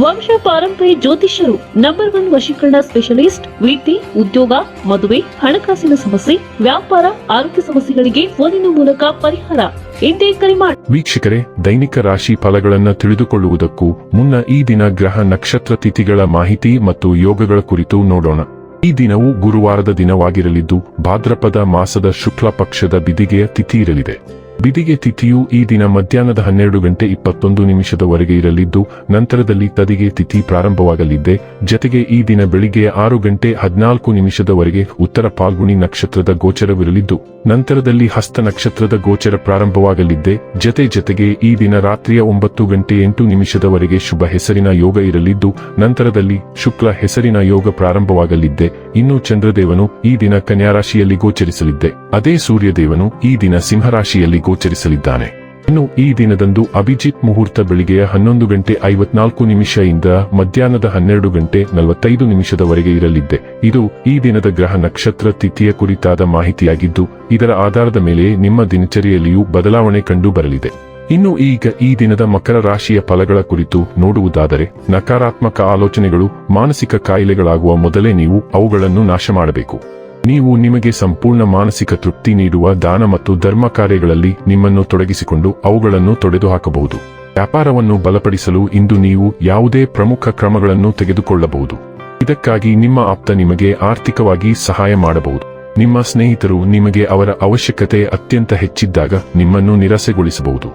ವಂಶ ಪಾರಂಪರ್ಯ ಜ್ಯೋತಿಷ್ಯರು ನಂಬರ್ ಒನ್ ವಶೀಕರಣ ಸ್ಪೆಷಲಿಸ್ಟ್ ವೃತ್ತಿ ಉದ್ಯೋಗ, ಮದುವೆ, ಹಣಕಾಸಿನ ಸಮಸ್ಯೆ, ವ್ಯಾಪಾರ, ಆರೋಗ್ಯ ಸಮಸ್ಯೆಗಳಿಗೆ ಫೋನಿನ ಮೂಲಕ ಪರಿಹಾರ. ಎಂದೇ ಕರೆ ಮಾಡಿ ವೀಕ್ಷಕರೇ, ದೈನಿಕ ರಾಶಿ ಫಲಗಳನ್ನು ತಿಳಿದುಕೊಳ್ಳುವುದಕ್ಕೂ ಮುನ್ನ ಈ ದಿನ ಗ್ರಹ ನಕ್ಷತ್ರ ತಿಥಿಗಳ ಮಾಹಿತಿ ಮತ್ತು ಯೋಗಗಳ ಕುರಿತು ನೋಡೋಣ. ಈ ದಿನವು ಗುರುವಾರದ ದಿನವಾಗಿರಲಿದ್ದು, ಭಾದ್ರಪದ ಮಾಸದ ಶುಕ್ಲ ಪಕ್ಷದ ಬಿದಿಗೆಯ ತಿಥಿ ಇರಲಿದೆ. ಬಿದಿಗೆ ತಿಥಿಯು ಈ ದಿನ ಮಧ್ಯಾಹ್ನದ ಹನ್ನೆರಡು ಗಂಟೆ ಇಪ್ಪತ್ತೊಂದು ನಿಮಿಷದವರೆಗೆ ಇರಲಿದ್ದು, ನಂತರದಲ್ಲಿ ತದಿಗೆ ತಿಥಿ ಪ್ರಾರಂಭವಾಗಲಿದ್ದೆ. ಜತೆಗೆ ಈ ದಿನ ಬೆಳಿಗ್ಗೆ ಆರು ಗಂಟೆ ಹದಿನಾಲ್ಕು ನಿಮಿಷದವರೆಗೆ ಉತ್ತರ ಪಾಲ್ಗುಣಿ ನಕ್ಷತ್ರದ ಗೋಚರವಿರಲಿದ್ದು, ನಂತರದಲ್ಲಿ ಹಸ್ತ ನಕ್ಷತ್ರದ ಗೋಚರ ಪ್ರಾರಂಭವಾಗಲಿದ್ದೆ. ಜತೆ ಜತೆಗೆ ಈ ದಿನ ರಾತ್ರಿಯ ಒಂಬತ್ತು ಗಂಟೆ ಎಂಟು ನಿಮಿಷದವರೆಗೆ ಶುಭ ಹೆಸರಿನ ಯೋಗ ಇರಲಿದ್ದು, ನಂತರದಲ್ಲಿ ಶುಕ್ಲ ಹೆಸರಿನ ಯೋಗ ಪ್ರಾರಂಭವಾಗಲಿದ್ದೆ. ಇನ್ನು ಚಂದ್ರದೇವನು ಈ ದಿನ ಕನ್ಯಾರಾಶಿಯಲ್ಲಿ ಗೋಚರಿಸಲಿದ್ದೆ. ಅದೇ ಸೂರ್ಯದೇವನು ಈ ದಿನ ಸಿಂಹರಾಶಿಯಲ್ಲಿ ಗೋಚರಿಸಲಿದ್ದಾನೆ. ಇನ್ನು ಈ ದಿನದಂದು ಅಭಿಜಿತ್ ಮುಹೂರ್ತ ಬೆಳಿಗ್ಗೆಯ ಹನ್ನೊಂದು ಗಂಟೆ ಐವತ್ನಾಲ್ಕು ನಿಮಿಷದಿಂದ ಮಧ್ಯಾಹ್ನದ ಹನ್ನೆರಡು ಗಂಟೆ ನಲವತ್ತೈದು ನಿಮಿಷದವರೆಗೆ ಇರಲಿದ್ದೆ. ಇದು ಈ ದಿನದ ಗ್ರಹ ನಕ್ಷತ್ರ ತಿಥಿಯ ಕುರಿತಾದ ಮಾಹಿತಿಯಾಗಿದ್ದು, ಇದರ ಆಧಾರದ ಮೇಲೆ ನಿಮ್ಮ ದಿನಚರಿಯಲ್ಲಿಯೂ ಬದಲಾವಣೆ ಕಂಡು ಬರಲಿದೆ. ಇನ್ನು ಈಗ ಈ ದಿನದ ಮಕರ ರಾಶಿಯ ಫಲಗಳ ಕುರಿತು ನೋಡುವುದಾದರೆ, ನಕಾರಾತ್ಮಕ ಆಲೋಚನೆಗಳು, ಮಾನಸಿಕ ಕಾಯಿಲೆಗಳಾಗುವ ಮೊದಲೇ ನೀವು ಅವುಗಳನ್ನು ನಾಶ ಮಾಡಬೇಕು ನೀವು ನಿಮಗೆ ಸಂಪೂರ್ಣ ಮಾನಸಿಕ ತೃಪ್ತಿ ನೀಡುವ ದಾನ ಮತ್ತು ಧರ್ಮ ಕಾರ್ಯಗಳಲ್ಲಿ ನಿಮ್ಮನ್ನು ತೊಡಗಿಸಿಕೊಂಡು ಅವುಗಳನ್ನು ತೊಡೆದುಹಾಕಬಹುದು. ವ್ಯಾಪಾರವನ್ನು ಬಲಪಡಿಸಲು ಇಂದು ನೀವು ಯಾವುದೇ ಪ್ರಮುಖ ಕ್ರಮಗಳನ್ನು ತೆಗೆದುಕೊಳ್ಳಬಹುದು. ಇದಕ್ಕಾಗಿ ನಿಮ್ಮ ಆಪ್ತ ನಿಮಗೆ ಆರ್ಥಿಕವಾಗಿ ಸಹಾಯ ಮಾಡಬಹುದು. ನಿಮ್ಮ ಸ್ನೇಹಿತರು ನಿಮಗೆ ಅವರ ಅವಶ್ಯಕತೆ ಅತ್ಯಂತ ಹೆಚ್ಚಿದ್ದಾಗ ನಿಮ್ಮನ್ನು ನಿರಾಸೆಗೊಳಿಸಬಹುದು.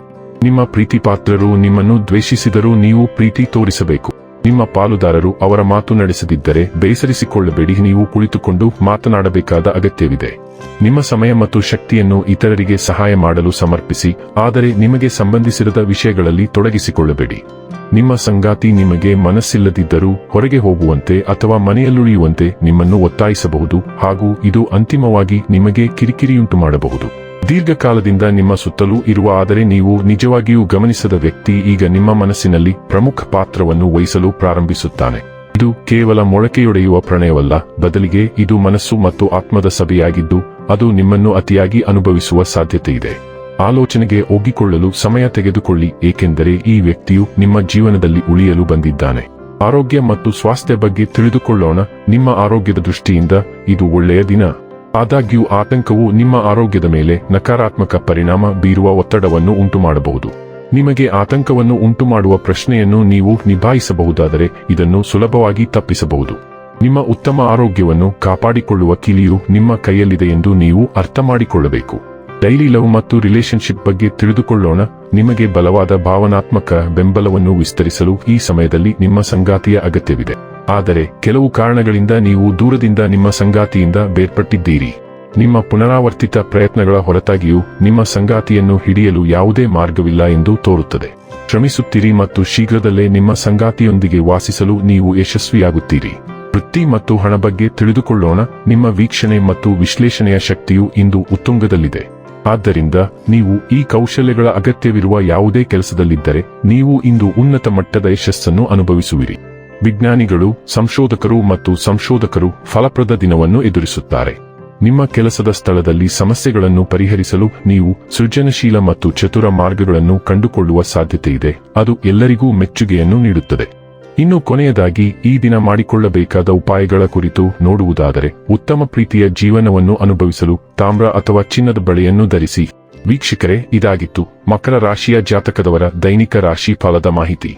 ನಿಮ್ಮ ಪ್ರೀತಿಪಾತ್ರರು ನಿಮ್ಮನ್ನು ದ್ವೇಷಿಸಿದರೂ ನೀವು ಪ್ರೀತಿ ತೋರಿಸಬೇಕು. ನಿಮ್ಮ ಪಾಲುದಾರರು ಅವರ ಮಾತು ನಡೆಸದಿದ್ದರೆ ಬೇಸರಿಸಿಕೊಳ್ಳಬೇಡಿ. ನೀವು ಕುಳಿತುಕೊಂಡು ಮಾತನಾಡಬೇಕಾದ ಅಗತ್ಯವಿದೆ. ನಿಮ್ಮ ಸಮಯ ಮತ್ತು ಶಕ್ತಿಯನ್ನು ಇತರರಿಗೆ ಸಹಾಯ ಮಾಡಲು ಸಮರ್ಪಿಸಿ, ಆದರೆ ನಿಮಗೆ ಸಂಬಂಧಿಸಿರದ ವಿಷಯಗಳಲ್ಲಿ ತೊಡಗಿಸಿಕೊಳ್ಳಬೇಡಿ. ನಿಮ್ಮ ಸಂಗಾತಿ ನಿಮಗೆ ಮನಸ್ಸಿಲ್ಲದಿದ್ದರೂ ಹೊರಗೆ ಹೋಗುವಂತೆ ಅಥವಾ ಮನೆಯಲ್ಲುಳಿಯುವಂತೆ ನಿಮ್ಮನ್ನು ಒತ್ತಾಯಿಸಬಹುದು ಹಾಗೂ ಇದು ಅಂತಿಮವಾಗಿ ನಿಮಗೆ ಕಿರಿಕಿರಿಯುಂಟು ಮಾಡಬಹುದು ದೀರ್ಘಕಾಲದಿಂದ ನಿಮ್ಮ ಸುತ್ತಲೂ ಇರುವ, ಆದರೆ ನೀವು ನಿಜವಾಗಿಯೂ ಗಮನಿಸದ ವ್ಯಕ್ತಿ, ಈಗ ನಿಮ್ಮ ಮನಸ್ಸಿನಲ್ಲಿ ಪ್ರಮುಖ ಪಾತ್ರವನ್ನು ವಹಿಸಲು ಪ್ರಾರಂಭಿಸುತ್ತಾನೆ. ಇದು ಕೇವಲ ಮೊಳಕೆಯೊಡೆಯುವ ಪ್ರಣಯವಲ್ಲ, ಬದಲಿಗೆ ಇದು ಮನಸ್ಸು ಮತ್ತು ಆತ್ಮದ ಸಭೆಯಾಗಿದ್ದು, ಅದು ನಿಮ್ಮನ್ನು ಅತಿಯಾಗಿ ಅನುಭವಿಸುವ ಸಾಧ್ಯತೆಯಿದೆ. ಆಲೋಚನೆಗೆ ಒಗ್ಗಿಕೊಳ್ಳಲು ಸಮಯ ತೆಗೆದುಕೊಳ್ಳಿ, ಏಕೆಂದರೆ ಈ ವ್ಯಕ್ತಿಯು ನಿಮ್ಮ ಜೀವನದಲ್ಲಿ ಉಳಿಯಲು ಬಂದಿದ್ದಾನೆ. ಆರೋಗ್ಯ ಮತ್ತು ಸ್ವಾಸ್ಥ್ಯ ಬಗ್ಗೆ ತಿಳಿದುಕೊಳ್ಳೋಣ, ನಿಮ್ಮ ಆರೋಗ್ಯದ ದೃಷ್ಟಿಯಿಂದ ಇದು ಒಳ್ಳೆಯ ದಿನ. ಆದಾಗ್ಯೂ ಆತಂಕವು ನಿಮ್ಮ ಆರೋಗ್ಯದ ಮೇಲೆ ನಕಾರಾತ್ಮಕ ಪರಿಣಾಮ ಬೀರುವ ಒತ್ತಡವನ್ನು ಉಂಟುಮಾಡಬಹುದು. ನಿಮಗೆ ಆತಂಕವನ್ನು ಉಂಟುಮಾಡುವ ಪ್ರಶ್ನೆಯನ್ನು ನೀವು ನಿಭಾಯಿಸಬಹುದಾದರೆ ಇದನ್ನು ಸುಲಭವಾಗಿ ತಪ್ಪಿಸಬಹುದು. ನಿಮ್ಮ ಉತ್ತಮ ಆರೋಗ್ಯವನ್ನು ಕಾಪಾಡಿಕೊಳ್ಳುವ ಕಿಲಿಯು ನಿಮ್ಮ ಕೈಯಲ್ಲಿದೆ ಎಂದು ನೀವು ಅರ್ಥ ಮಾಡಿಕೊಳ್ಳಬೇಕು ಡೈಲಿ ಲವ್ ಮತ್ತು ರಿಲೇಶನ್ಶಿಪ್ ಬಗ್ಗೆ ತಿಳಿದುಕೊಳ್ಳೋಣ. ನಿಮಗೆ ಬಲವಾದ ಭಾವನಾತ್ಮಕ ಬೆಂಬಲವನ್ನು ವಿಸ್ತರಿಸಲು ಈ ಸಮಯದಲ್ಲಿ ನಿಮ್ಮ ಸಂಗಾತಿಯ ಅಗತ್ಯವಿದೆ. ಆದರೆ ಕೆಲವು ಕಾರಣಗಳಿಂದ ನೀವು ದೂರದಿಂದ ನಿಮ್ಮ ಸಂಗಾತಿಯಿಂದ ಬೇರ್ಪಟ್ಟಿದ್ದೀರಿ. ನಿಮ್ಮ ಪುನರಾವರ್ತಿತ ಪ್ರಯತ್ನಗಳ ಹೊರತಾಗಿಯೂ ನಿಮ್ಮ ಸಂಗಾತಿಯನ್ನು ಹಿಡಿಯಲು ಯಾವುದೇ ಮಾರ್ಗವಿಲ್ಲ ಎಂದು ತೋರುತ್ತದೆ. ಶ್ರಮಿಸುತ್ತೀರಿ ಮತ್ತು ಶೀಘ್ರದಲ್ಲೇ ನಿಮ್ಮ ಸಂಗಾತಿಯೊಂದಿಗೆ ವಾಸಿಸಲು ನೀವು ಯಶಸ್ವಿಯಾಗುತ್ತೀರಿ. ವೃತ್ತಿ ಮತ್ತು ಹಣ ಬಗ್ಗೆ ತಿಳಿದುಕೊಳ್ಳೋಣ. ನಿಮ್ಮ ವೀಕ್ಷಣೆ ಮತ್ತು ವಿಶ್ಲೇಷಣೆಯ ಶಕ್ತಿಯು ಇಂದು ಉತ್ತುಂಗದಲ್ಲಿದೆ. ಆದ್ದರಿಂದ ನೀವು ಈ ಕೌಶಲ್ಯಗಳ ಅಗತ್ಯವಿರುವ ಯಾವುದೇ ಕೆಲಸದಲ್ಲಿದ್ದರೆ ನೀವು ಇಂದು ಉನ್ನತ ಮಟ್ಟದ ಯಶಸ್ಸನ್ನು ಅನುಭವಿಸುವಿರಿ. ವಿಜ್ಞಾನಿಗಳು, ಸಂಶೋಧಕರು ಮತ್ತು ಸಂಶೋಧಕರು ಫಲಪ್ರದ ದಿನವನ್ನು ಎದುರಿಸುತ್ತಾರೆ. ನಿಮ್ಮ ಕೆಲಸದ ಸ್ಥಳದಲ್ಲಿ ಸಮಸ್ಯೆಗಳನ್ನು ಪರಿಹರಿಸಲು ನೀವು ಸೃಜನಶೀಲ ಮತ್ತು ಚತುರ ಮಾರ್ಗಗಳನ್ನು ಕಂಡುಕೊಳ್ಳುವ ಸಾಧ್ಯತೆಯಿದೆ ಅದು ಎಲ್ಲರಿಗೂ ಮೆಚ್ಚುಗೆಯನ್ನು ನೀಡುತ್ತದೆ. ಇನ್ನು ಕೊನೆಯದಾಗಿ, ಈ ದಿನ ಮಾಡಿಕೊಳ್ಳಬೇಕಾದ ಉಪಾಯಗಳ ಕುರಿತು ನೋಡುವುದಾದರೆ, ಉತ್ತಮ ಪ್ರೀತಿಯ ಜೀವನವನ್ನು ಅನುಭವಿಸಲು ತಾಮ್ರ ಅಥವಾ ಚಿನ್ನದ ಬಳೆಯನ್ನು ಧರಿಸಿ. ವೀಕ್ಷಕರೇ, ಇದಾಗಿತ್ತು ಮಕರ ರಾಶಿಯ ಜಾತಕದವರ ದೈನಿಕ ರಾಶಿ ಫಲದ ಮಾಹಿತಿ.